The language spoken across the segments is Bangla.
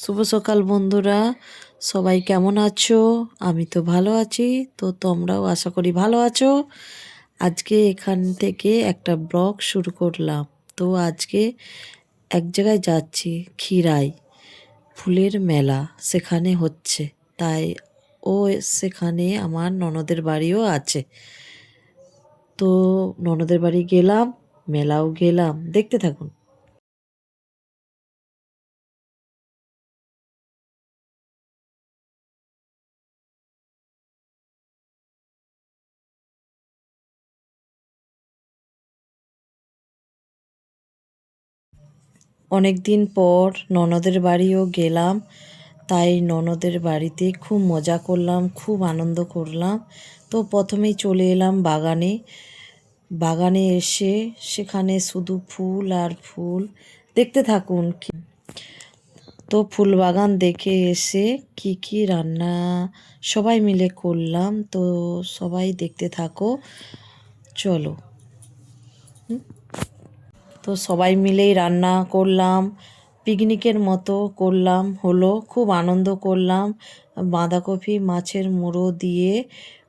শুভ সকাল বন্ধুরা। সবাই কেমন আছো? আমি তো ভালো আছি। তো তোমরাও আশা করি ভালো আছো। আজকে এখান থেকে একটা ব্লগ শুরু করলাম। তো আজকে এক জায়গায় যাচ্ছি, ক্ষীরাই ফুলের মেলা। সেখানে হচ্ছে। তাই ও সেখানে আমার ননদের বাড়িও আছে। তো ননদের বাড়ি গেলাম, মেলাও গেলাম। দেখতে থাকুন। অনেক দিন পর ননদের বাড়িও গেলাম, তাই ননদের বাড়িতে খুব মজা করলাম, খুব আনন্দ করলাম। তো প্রথমেই চলে এলাম বাগানে। বাগানে এসে সেখানে শুধু ফুল আর ফুল দেখতে থাকুন তো ফুল বাগান দেখে এসে কি কি রান্না সবাই মিলে করলাম, তো সবাই দেখতে থাকো, চলো। তো সবাই মিলেই রান্না করলাম, পিকনিকের মতো করলাম, হলো খুব আনন্দ করলাম। বাঁধাকপি, মাছের মুড়ো দিয়ে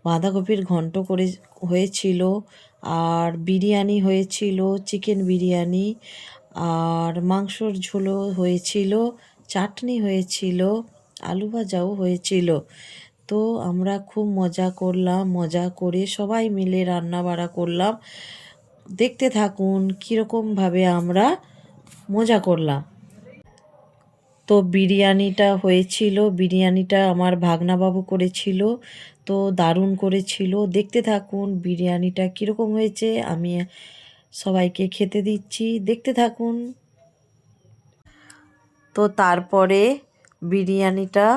বাঁধাকপির ঘন্ট করে হয়েছিল, আর বিরিয়ানি হয়েছিল, চিকেন বিরিয়ানি, আর মাংসর ঝোলও হয়েছিল, চাটনি হয়েছিল, আলু ভাজাও হয়েছিল। তো আমরা খুব মজা করলাম, মজা করে সবাই মিলে রান্না বাড়া করলাম। দেখতে থাকুন কীরকমভাবে আমরা মজা করলাম। তো বিরিয়ানিটা হয়েছিল, বিরিয়ানিটা আমার ভাগনাবাবু করেছিল, তো দারুণ করেছিল। দেখতে থাকুন বিরিয়ানিটা কীরকম হয়েছে, আমি সবাইকে খেতে দিচ্ছি। দেখতে থাকুন। তো তারপরে বিরিয়ানিটা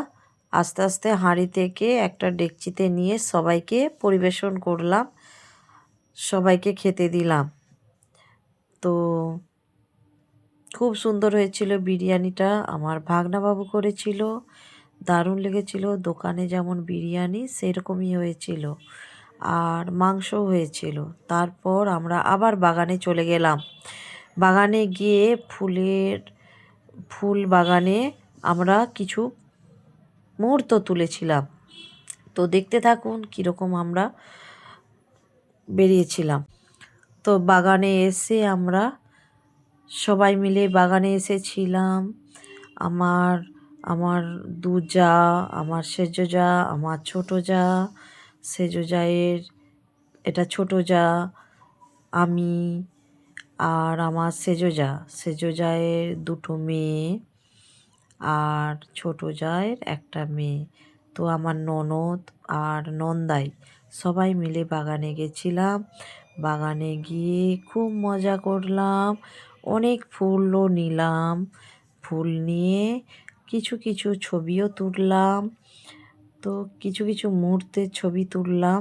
আস্তে আস্তে হাঁড়ি থেকে একটা ডেকচিতে নিয়ে সবাইকে পরিবেশন করলাম। সবাইকে খেতে দিলাম। তো খুব সুন্দর হয়েছিল বিরিয়ানিটা। আমার ভাগনাবাবু করেছিল, দারুণ লেগেছিল। দোকানে যেমন বিরিয়ানি, সেরকমই হয়েছিল। আর মাংসও হয়েছিল। তারপর আমরা আবার বাগানে চলে গেলাম। বাগানে গিয়ে ফুলের, ফুল বাগানে আমরা কিছু মুহূর্ত তুলেছিলাম। তো দেখতে থাকুন কীরকম আমরা বেরিয়েছিলাম। তো বাগানে এসে আমরা সবাই মিলে বাগানে এসেছিলাম। আমার আমার দু যা, আমার সেজ যা, আমার ছোটো যা, সেজ জায়ের, এটা ছোটো যা, আমি আর আমার সেজ যা। সেজ জায়ের দুটো মেয়ে আর ছোটো জায়ের একটা মেয়ে। তো আমার ননদ আর নন্দাই সবাই মিলে বাগানে গেছিলাম। বাগানে গিয়ে খুব মজা করলাম, অনেক ফুলও নিলাম। ফুল নিয়ে কিছু কিছু ছবিও তুললাম। তো কিছু কিছু মুহূর্তের ছবি তুললাম।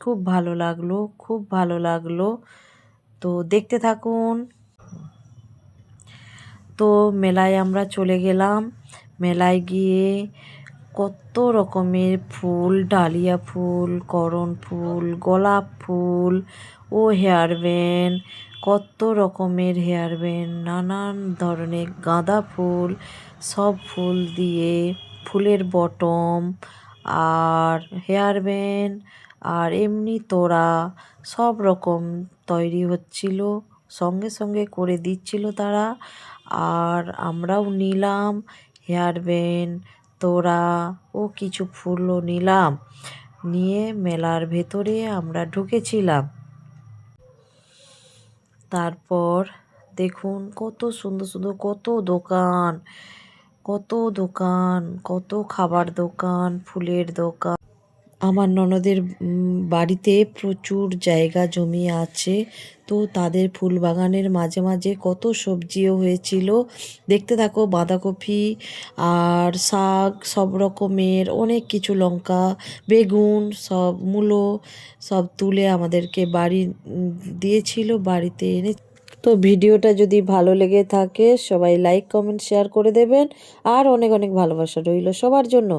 খুব ভালো লাগল, খুব ভালো লাগল। তো দেখতে থাকুন। তো মেলায় আমরা চলে গেলাম। মেলায় গিয়ে কত রকমের ফুল, ডালিয়া ফুল, করণ ফুল, গোলাপ ফুল, ও হেয়ার ব্যান্ড, কত রকমের হেয়ার ব্যান্ড, নানান ধরনের গাঁদা ফুল, সব ফুল দিয়ে ফুলের বটম, আর হেয়ার ব্যান্ড, আর এমনি তোড়া, সব রকম তৈরি হচ্ছিল, সঙ্গে সঙ্গে করে দিচ্ছিল তারা, আর আমরাও নিলাম হেয়ার ব্যান্ড তোড়া ও কিছু ফুলও নিলাম। নিয়ে মেলার ভেতরে আমরা ঢুকেছিলাম। তারপর দেখুন কত সুন্দর সুন্দর কত দোকান কত দোকান, কত খাবার দোকান, ফুলের দোকান। আমার ননদের বাড়িতে প্রচুর জায়গা জমি আছে। তো তাদের ফুল বাগানের মাঝে মাঝে কত সবজিও হয়েছিল। দেখতে থাকো, বাঁধাকপি আর শাক সব রকমের, অনেক কিছু, লঙ্কা, বেগুন, সব মূলো সব তুলে আমাদেরকে বাড়ি দিয়েছিল, বাড়িতে এনে। তো ভিডিওটা যদি ভালো লেগে থাকে, সবাই লাইক, কমেন্ট, শেয়ার করে দেবেন। আর অনেক অনেক ভালোবাসা রইল সবার জন্য।